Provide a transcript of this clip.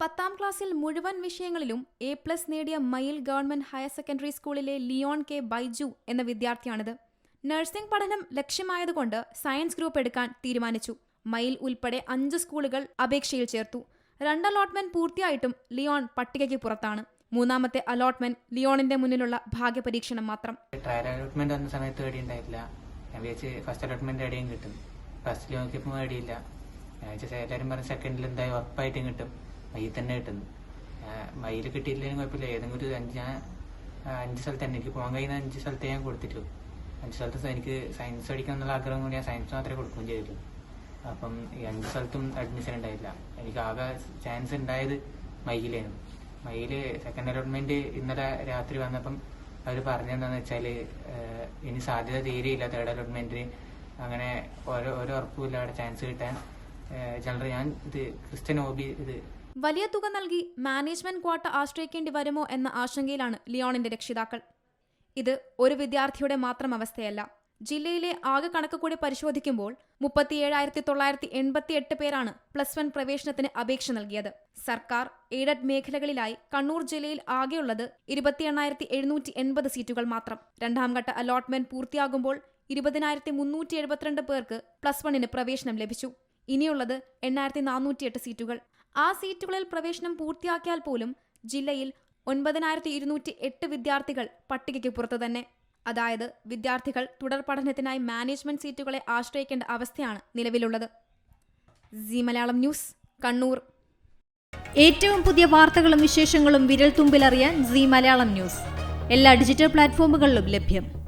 പത്താം ക്ലാസ്സിൽ മുഴുവൻ വിഷയങ്ങളിലും എ പ്ലസ് നേടിയ മയിൽ ഗവൺമെന്റ് ഹയർ സെക്കൻഡറി സ്കൂളിലെ ലിയോൺ കെ ബൈജു എന്ന വിദ്യാർത്ഥിയാണിത്. നഴ്സിംഗ് പഠനം ലക്ഷ്യമായതുകൊണ്ട് സയൻസ് ഗ്രൂപ്പ് എടുക്കാൻ തീരുമാനിച്ചു. മയിൽ ഉൾപ്പെടെ അഞ്ച് സ്കൂളുകൾ അപേക്ഷയിൽ ചേർത്തു. രണ്ട് അലോട്ട്മെന്റ് പൂർത്തിയായിട്ടും ലിയോൺ പട്ടികയ്ക്ക് പുറത്താണ്. മൂന്നാമത്തെ അലോട്ട്മെന്റ് ലിയോണിന്റെ മുന്നിലുള്ള ഭാഗ്യപരീക്ഷണം മാത്രം. ട്രയൽ അലോട്ട്മെന്റ് വന്ന സമയത്ത് റെഡി ഉണ്ടായിട്ടില്ല ഫസ്റ്റ് അലോട്ട്മെന്റ് എവിടെയും കിട്ടും. ഫസ്റ്റ് നോക്കിയപ്പോൾ പേടിയില്ല ഞാൻ വിചാരിച്ച എല്ലാവരും പറഞ്ഞ സെക്കൻഡിൽ എന്തായാലും ഉറപ്പായിട്ടും കിട്ടും. മയിൽ തന്നെ കിട്ടുന്നു. മയിൽ കിട്ടിയില്ലെങ്കിലും കുഴപ്പമില്ല. ഏതെങ്കിലും ഒരു അഞ്ച് ഞാൻ അഞ്ച് സ്ഥലത്ത് തന്നെ. എനിക്ക് പോകാൻ കഴിയുന്ന അഞ്ച് സ്ഥലത്തേ ഞാൻ കൊടുത്തിട്ടുള്ളൂ. അഞ്ച് സ്ഥലത്ത് എനിക്ക് സയൻസ് പഠിക്കണം എന്നുള്ള ആഗ്രഹം കൊണ്ട് ഞാൻ സയൻസ് മാത്രമേ കൊടുക്കുകയും ചെയ്തിട്ടുള്ളൂ. അപ്പം ഈ അഞ്ച് സ്ഥലത്തും അഡ്മിഷൻ ഉണ്ടായില്ല. എനിക്ക് ആകെ ചാൻസ് ഉണ്ടായത് മയിലായിരുന്നു മയിൽ സെക്കൻഡ് അലോട്ട്മെന്റ് ഇന്നലെ രാത്രി വന്നപ്പം അവർ പറഞ്ഞെന്താന്ന് വെച്ചാൽ ഇനി സാധ്യത തീരെയില്ല തേർഡ് അലോട്ട്മെന്റിന് അങ്ങനെ ഓരോ ഓരോ ഉറപ്പുമില്ല അവിടെ ചാൻസ് കിട്ടാൻ ജനറൽ ഞാൻ ഇത് ക്രിസ്ത്യൻ ഹോബി ഇത് വലിയ തുക നൽകി മാനേജ്മെന്റ് ക്വാട്ട ആശ്രയിക്കേണ്ടി വരുമോ എന്ന ആശങ്കയിലാണ് ലിയോണിന്റെ രക്ഷിതാക്കൾ. ഇത് ഒരു വിദ്യാർത്ഥിയുടെ മാത്രം അവസ്ഥയല്ല. ജില്ലയിലെ ആകെ കണക്ക് കൂടി പരിശോധിക്കുമ്പോൾ മുപ്പത്തിയേഴായിരത്തി തൊള്ളായിരത്തി എൺപത്തി എട്ട് പേരാണ് പ്ലസ് വൺ പ്രവേശനത്തിന് അപേക്ഷ നൽകിയത്. സർക്കാർ എയ്ഡഡ് മേഖലകളിലായി കണ്ണൂർ ജില്ലയിൽ ആകെയുള്ളത് ഇരുപത്തി എണ്ണായിരത്തി എഴുന്നൂറ്റി എൺപത് സീറ്റുകൾ മാത്രം. രണ്ടാം ഘട്ട അലോട്ട്മെന്റ് പൂർത്തിയാകുമ്പോൾ ഇരുപതിനായിരത്തി മുന്നൂറ്റി എഴുപത്തിരണ്ട് പേർക്ക് പ്ലസ് വണ്ണിന് പ്രവേശനം ലഭിച്ചു. ഇനിയുള്ളത് എണ്ണായിരത്തി നാനൂറ്റിയെട്ട് സീറ്റുകൾ. ആ സീറ്റുകളിൽ പ്രവേശനം പൂർത്തിയാക്കിയാൽ പോലും ജില്ലയിൽ ഒൻപതിനായിരത്തി ഇരുന്നൂറ്റി എട്ട് വിദ്യാർത്ഥികൾ പട്ടികയ്ക്ക് പുറത്തു തന്നെ. അതായത് വിദ്യാർത്ഥികൾ തുടർ പഠനത്തിനായി മാനേജ്മെന്റ് സീറ്റുകളെ ആശ്രയിക്കേണ്ട അവസ്ഥയാണ് നിലവിലുള്ളത്. C Malayalam news Kannur. ഏറ്റവും പുതിയ വാർത്തകളും വിശേഷങ്ങളും വിരൽ തുമ്പിലറിയാൻ സി മലയാളം ന്യൂസ്. എല്ലാ ഡിജിറ്റൽ പ്ലാറ്റ്ഫോമുകളിലും ലഭ്യം.